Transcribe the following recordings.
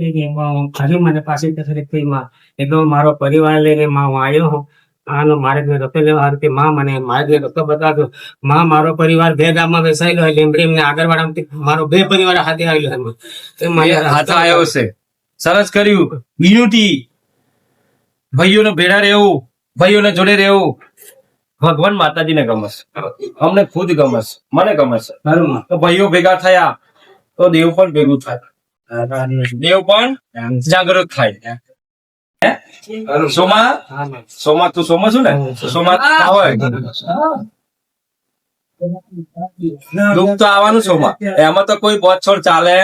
ફરી મને પાસે તકલીફમાં એટલે મારો પરિવાર લઈને માં હું આવ્યો હું. આનો મારે ઘરે રસ્તો લેવા હારું માં મને મારે ઘરે રસ્તો બતાવ્યો માં મારો પરિવાર બે ગામમાં બેસાયેલો હોય લીમડી ને આગળવાડામાંથી મારો બે પરિવાર હાથે આવેલો છે તો હાથે આવ્યો છે. સરસ કર્યું. યુનિટી ભાઈઓને ભેળા રહેવું ભાઈઓને જોડે રહેવું. ભગવાન માતાજીને ગમસ અમને ખુદ ગમસ મને ગમસ ખરું ભાઈઓ ભેગા થયા તો દેવ પણ ભેગું થાય. દેવ પણ જાગૃત થાય. હે? સોમા. સોમા તું સોમા છું ને? સોમા. આવે દુઃખ તો આવવાનું સોમા. એમાં તો કોઈ બોધ છોડ ચાલે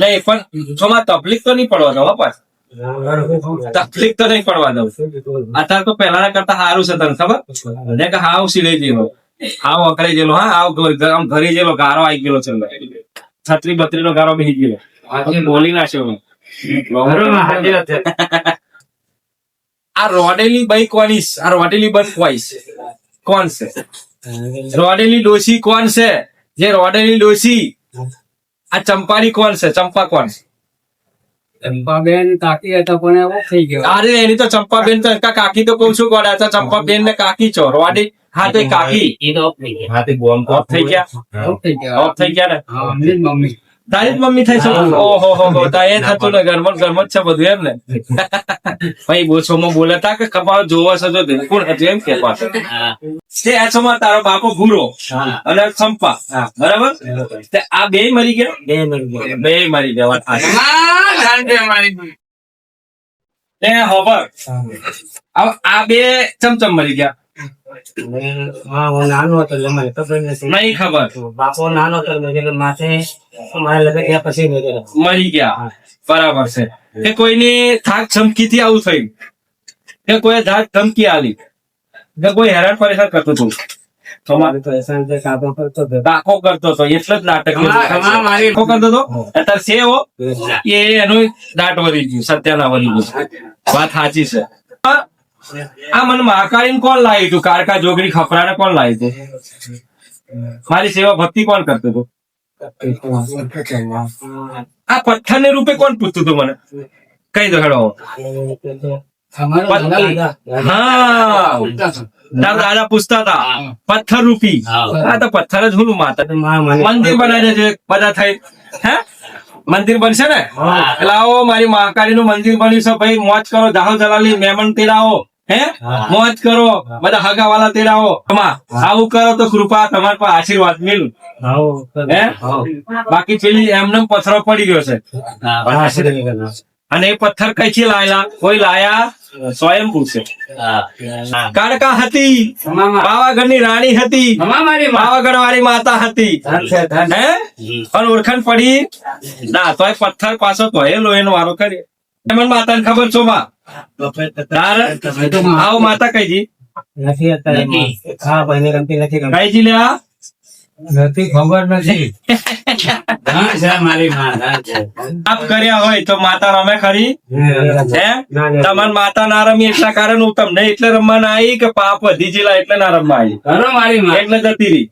નહીં પણ સોમા તકલીફ તો નહીં પડવા દો હો પાછ. તકલીફ તો નહીં પડવા દઉં. અત્યારે તો પહેલાના કરતા સારું છે તને ખબર? ને કે હાવ સિલાઈ જેલો. હાવ અકળાઈ જેલો હા હાવ ઘરી જેલો ગારો આવી ગયેલો છે છત્રી બત્રી નો ગારો બેસી ગયેલો. બોલી નાખ્યો. આ રોડેલી બાઈક કોની છે? આ રોડેલી બંધ કોઈ છે કોણ છે? રોડેલી ડોસી કોણ છે? જે રોડેલી ડોસી આ ચંપાની કોણ છે? ચંપા કોણ છે? ચંપાબેન કાકી હતા પણ એવું થઈ ગયો. અરે એની તો ચંપાબેન તો કાકી તો કઉ છું ગોડા હતા ચંપાબેન ને કાકી છો. રોડી હા તો કાકી. એ તો off થઈ ગયા. હા તે બોમ્બ ઓફ થઈ ગયા ઓફ થઈ ગયા? ઓફ થઈ ગયા ને? મમ્મી. તારી જ મમ્મી થાય છે. ઓહો હો હો. તા એ થતું ને ઘરમાં ઘરમાં જ છે બધું એમ ને ભાઈ બોછોમાં બોલે તા કે કપાળ જોવા છે જો તે કોણ હતું એમ કે પાસે તે એસોમાં તારો બાપો ભૂરો અને ચંપા. હા. બરાબર? તે આ બે મરી ગયા? બે મરી ગયા. બે મરી ગયા. તે હોબર આ બે ચમચમ મરી ગયા. નાનો હતો એટલે મને ખબર નથી. નહીં ખબર. બાપો નાનો હતો એટલે માથે મારા લગ્ન થયા પછી મરી ગયા. બરાબર છે. કે કોઈની થાક ધમકી થી આવું થયું? કે કોઈ ધાક ધમકી આલી કે કોઈ હેરાન પરેશાન કરતું હતું? તમારે તો એસાન જે કાપો કરતો હતો. ડાકો કરતો હતો. એટલે જ નાટક મારી- કરતો હતો? અત્યારે એ એનું દાટ વળી ગયું. સત્યાના વળી ગયું. વાત સાચી છે. આ મને મહાકાળી કોણ લાવ્યું તું કારકા જોગરી ખપરાને કોણ લાવ્યું તું મારી સેવા ભક્તિ કોણ કરતું હતું? આ પથ્થર ને રૂપે કોણ પૂછતું હતું મને? કઈ દો હેડો. દાદા. હા. દાદા પૂછતા હતા. પથ્થર રૂપી. આ તો પથ્થર જ હું માતા. મંદિર બનાવી દેજો. બધા થઈ હે? મંદિર બનશે ને. એટલે આવો મારી મહાકાળી નું મંદિર બન્યું છે. ભાઈ મોજ કરો. જાહો જલાલી મહેમાન તેડાવો હે? મોજ કરો. બધા હગા વાલા તમા આવું કરો તો કૃપા તમારા પર આશીર્વાદ મિલ. હે? બાકી પેલી એમને પથરો પડી ગયો છે. અને એ પથ્થર કઈથી લાયેલા? કોઈ લાયા સ્વયંભૂ છે. કાળકા હતી પાવાગઢની રાણી હતી પાવાગઢ વાળી માતા હતી. પણ હે? ઓળખાણ પડી? ના તોય પથ્થર પાછો તો એ લોહીનો વારો કરી મને માતાને ખબર છો માં આવો માતા કઈજી. નથી. હા ભાઈને ગમતી નથી કઈજી લે આ? નથી ખબર નથી. ધન છે મારી માં, ધન છે. પાપ કર્યા હોય તો માતા રમે ખરી? હે? ના, ના. તમાર માતા ના રમી એટલા કારણ હું તમને એટલે રમવા ના આવી કે પાપ વધી જેલા એટલે ના રમવા આવી? મારી માં. એટલે જતી રહી.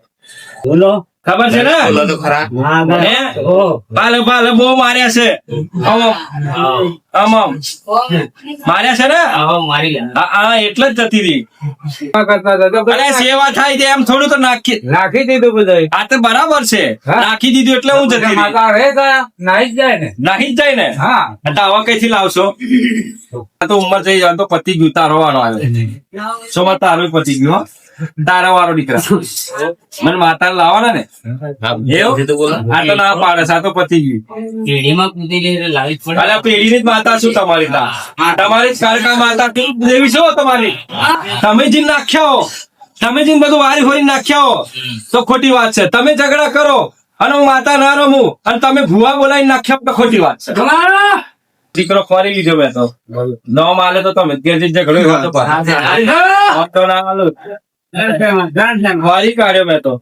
બોલો. ખબર છે ને? હા, ના. પાલે પાલે બહુ માર્યા છે. આમ આમ. આમ માર્યા છે ને? મારી હા હા એટલે જ જતી રહી. કરતા હતા તો અરે સેવા થાય છે એમ થોડું તો નાખી નાખી દીધું બધું આ તો બરાબર છે. નાખી દીધું એટલે હું જતી જ જાય ને. નાહી જ જાય ને? હા. એટલે આવા કઈથી લાવશો? તો ઉંમર થઈ જાય તો પતિ ગયું તારો વાળો આવે. શું સોમાં તારો પતિ ગયો હો. તારા વાળો દીકરા મને માતા લાવવાના ને? એવું? આ તો ના પાડે છે, આ તો પતિ ગયું. પેઢીમાં કૂદી લે લાવી પડે. અલ્યા પેઢીની જ માતા છું તમારી તમારી જ કારકા માતા દેવી છો તમારી તમે જે નાખ્યા હો તમે જે બધું વારી હોય નાખ્યા હો તો ખોટી વાત છે તમે ઝઘડા કરો અને હું માતા ના રમું અને તમે ભૂવા બોલાવી નાખ્યા તો ખોટી વાત છે દીકરો ખોરી લીધો મેં તો ન માલે તો તમે ઘેર ઝઘડો તો ના માલું. ખોરી કાઢ્યો મેં તો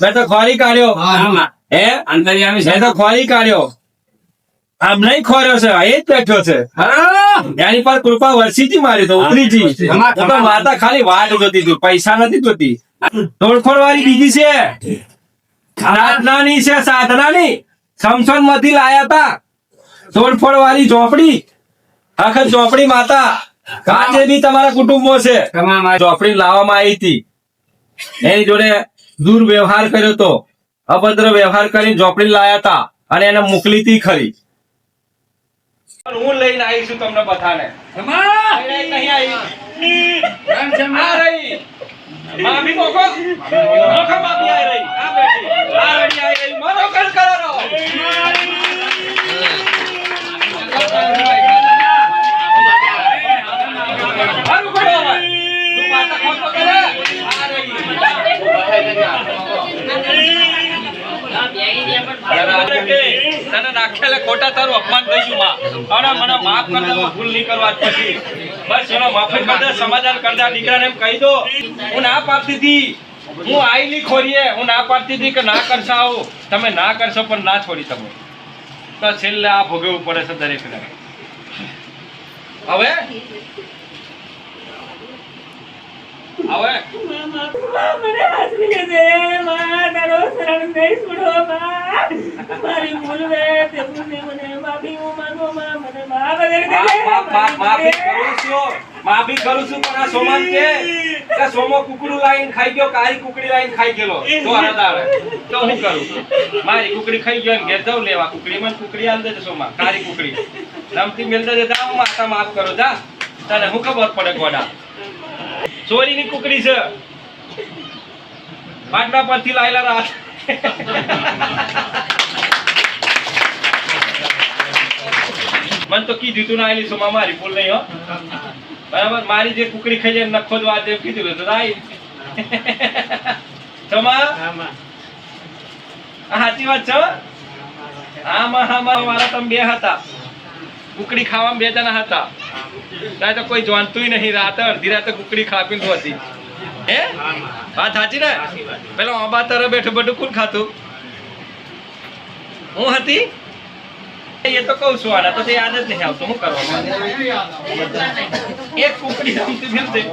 મેં તો ખોરી કાઢ્યો હે? મેં તો ખોરી કાઢ્યો. આમ નહીં ખોર્યો છે એ જ બેઠો છે. એની પર કૃપા વર્ષીથી મારી તો ઉતરીજી તમા- માતા ખાલી વાટ જોતી હતી પૈસા નથી જોતી. તોડફોડ વાળી બીજી છે. સાધનાની છે સાધનાની. સમસનમાંથી લાયા તા તોડફોડ વાળી ઝોપડી. આખર ઝોપડી માતા. કાજે બી તમારા કુટુંબો છે. ચોપડી લાવવામાં આવી હતી. એની જોડે દુર્વ્યવહાર કર્યો તો અભદ્ર વ્યવહાર કરીને ઝોપડી લાયા હતા અને એને મોકલી હતી ખરી હું લઈને આવી છું તમને બધાને આવી. માફી મોકો. મોકો માફી આ રહી. આ બેઠી. આ રડી રહી. મારો કર કરો. ખોટા, તારું અપમાન થઈ માફ કર દે, હું ભૂલ નહીં કરવા પછી. બસ, એનો માફી કર સમાધાન એમ કહી દો. હું ના પાડતી હતી. હું આઈલી ખોરીએ. હું ના પાડતી હતી કે ના કરશો આવું તમે ના કરશો, પણ ના છોડી તમે તો છેલ્લે આ ભોગવવું પડે છે દરેકને. હવે? હવે મને હાજરી લેજે માં તારો શરણ નહીં છોડો માં મારી ભૂલ વે તે ભૂલને મને માફી હું માંગો માં મને માફ કરી દે માફ- કરું છું. માફી કરું છું પણ આ સોમાન કે કે સોમો કુકડું લાઈન ખાઈ ગયો કાળી કુકડી લાઈન ખાઈ ગયેલો. તો આનંદ આવે તો હું કરું? મારી કુકડી ખાઈ ગયો ને ઘેર જાઉં લેવા કુકડી. મને કુકડી આલ દેજે સોમા કાળી કુકડી. રમતી મેલ દેજે જા હું માતા માફ કરો જા. તને હું ખબર પડે ગોડા? ચોરીની કુકડી છે. પાટલા પરથી લાયેલા રાત. મન તો કીધું તું ના આલી સોમા મારી ભૂલ નહીં હો. બરાબર? મારી જે કુકડી ખાઈ જાય નખો જ વાત કીધું તો. આઈ તમા સાચી વાત છે હો? આમાં આમાં મારા તમે બે હતા. કુકડી ખાવામાં બે જણા હતા. ત્યાં તો કોઈ જાણતું નહીં, રાતે અડધી રાતે કુકડી ખાપીને હોતી. હે? વાત સાચી ને? પેલા અંબા તરે બેઠું બેઠું કોણ ખાતું? હું હતી? એ તો કહું છું, આના તો તે યાદ જ નહીં આવતું, હું કરવાનું એક કુકડી રમતી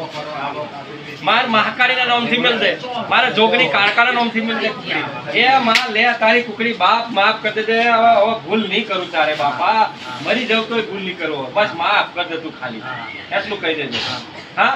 માર મહાકાળીના નામથી મળશે. મારા જોગની કારકાના નામથી મળશે કુકડી. એ માં લે તારી કુકડી, બાપ માફ કરી દેજે. હવે હવે ભૂલ નહીં કરું તારે, બાપા. મરી જાવ તોય ભૂલ નહીં કરવો બસ માફ કરી દે તું ખાલી. એટલું કહી દેજે. હા?